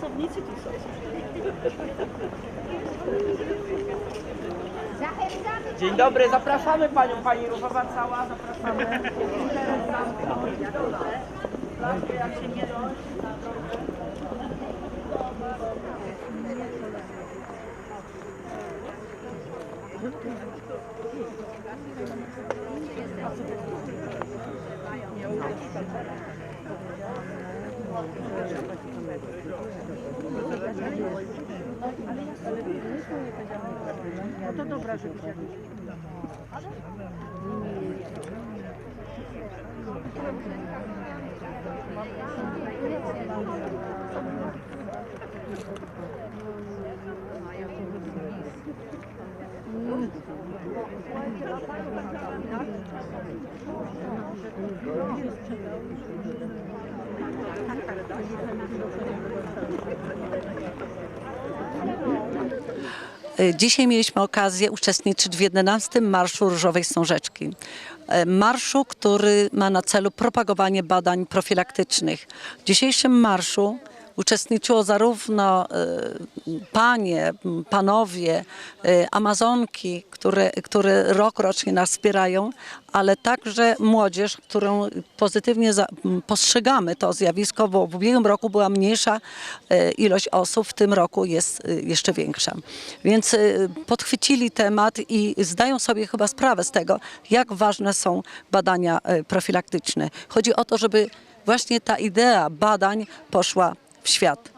dat niet zo diep Dzień dobry, zapraszamy Panią, Pani Różowa cała, zapraszamy. Y, Dzisiaj mieliśmy okazję uczestniczyć w 11 Marszu Różowej Wstążeczki. E, Marszu, który ma na celu propagowanie badań profilaktycznych. W dzisiejszym marszu uczestniczyło zarówno e, panie, panowie, e, amazonki, które, które rok rocznie nas wspierają, ale także młodzież, którą pozytywnie postrzegamy to zjawisko, bo w ubiegłym roku była mniejsza e, ilość osób, w tym roku jest jeszcze większa. Więc podchwycili temat i zdają sobie chyba sprawę z tego, jak ważne są badania profilaktyczne. Chodzi o to, żeby właśnie ta idea badań poszła w świat.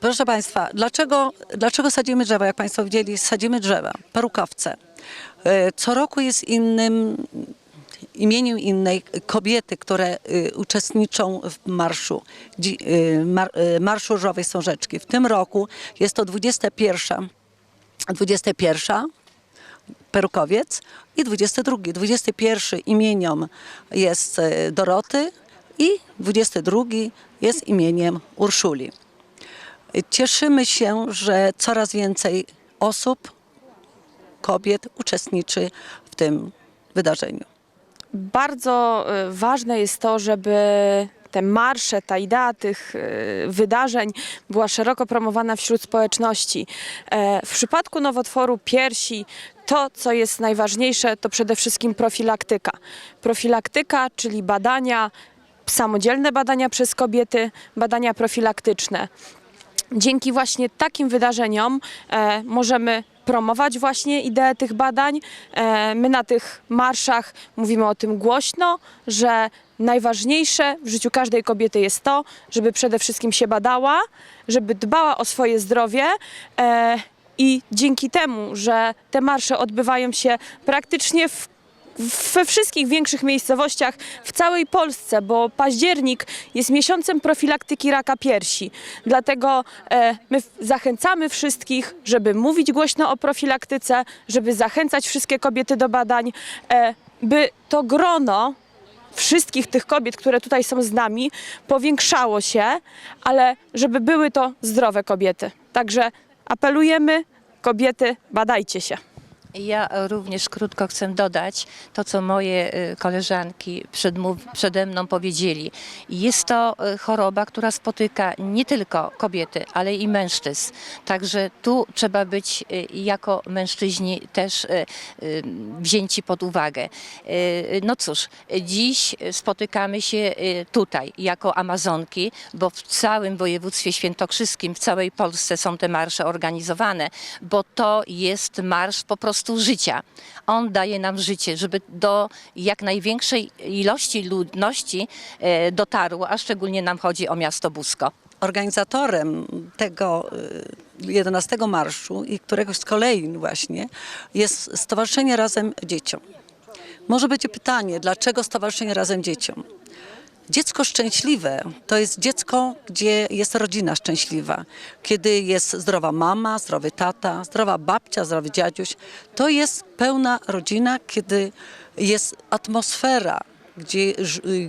Proszę Państwa, dlaczego, dlaczego sadzimy drzewa? Jak Państwo widzieli, sadzimy drzewa, perukowce. E, Co roku jest innym imieniem innej kobiety, które y, uczestniczą w marszu, y, y, Marszu Różowej Wstążeczki. W tym roku jest to 21, 21 Perukowiec i 22. 21 imieniem jest Doroty i 22 jest imieniem Urszuli. Cieszymy się, że coraz więcej osób, kobiet uczestniczy w tym wydarzeniu. bardzo y, ważne jest to, żeby te marsze, ta idea tych y, wydarzeń była szeroko promowana wśród społeczności. E, W przypadku nowotworu piersi to, co jest najważniejsze, to przede wszystkim profilaktyka. Profilaktyka, czyli badania, samodzielne badania przez kobiety, badania profilaktyczne dzięki właśnie takim wydarzeniom e, możemy promować właśnie ideę tych badań. E, my na tych marszach mówimy o tym głośno, że najważniejsze w życiu każdej kobiety jest to, żeby przede wszystkim się badała, żeby dbała o swoje zdrowie. E, i dzięki temu, że te marsze odbywają się praktycznie w we wszystkich większych miejscowościach w całej Polsce, bo październik jest miesiącem profilaktyki raka piersi. Dlatego e, my zachęcamy wszystkich, żeby mówić głośno o profilaktyce, żeby zachęcać wszystkie kobiety do badań, e, by to grono wszystkich tych kobiet, które tutaj są z nami, powiększało się, ale żeby były to zdrowe kobiety. Także apelujemy, kobiety, badajcie się. Ja również krótko chcę dodać to, co moje y, koleżanki przed, przede mną powiedzieli. Jest to y, choroba, która spotyka nie tylko kobiety, ale i mężczyzn. Także tu trzeba być y, jako mężczyźni też wzięci pod uwagę. No cóż, dziś spotykamy się tutaj jako Amazonki, bo w całym województwie świętokrzyskim, w całej Polsce są te marsze organizowane, bo to jest marsz po prostu życia. On daje nam życie, żeby do jak największej ilości ludności e, dotarło, a szczególnie nam chodzi o miasto Busko. Organizatorem tego y, 11 marszu i któregoś z kolei właśnie jest Stowarzyszenie Razem Dzieciom. Może będzie pytanie, dlaczego Stowarzyszenie Razem Dzieciom? Dziecko szczęśliwe to jest dziecko, gdzie jest rodzina szczęśliwa. Kiedy jest zdrowa mama, zdrowy tata, zdrowa babcia, zdrowy dziaduś. To jest pełna rodzina, kiedy jest atmosfera, gdzie,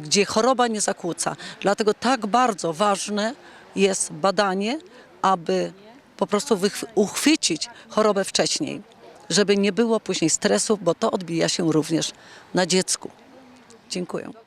gdzie choroba nie zakłóca. Dlatego tak bardzo ważne jest badanie, aby po prostu uchwycić chorobę wcześniej, żeby nie było później stresów, bo to odbija się również na dziecku. Dziękuję.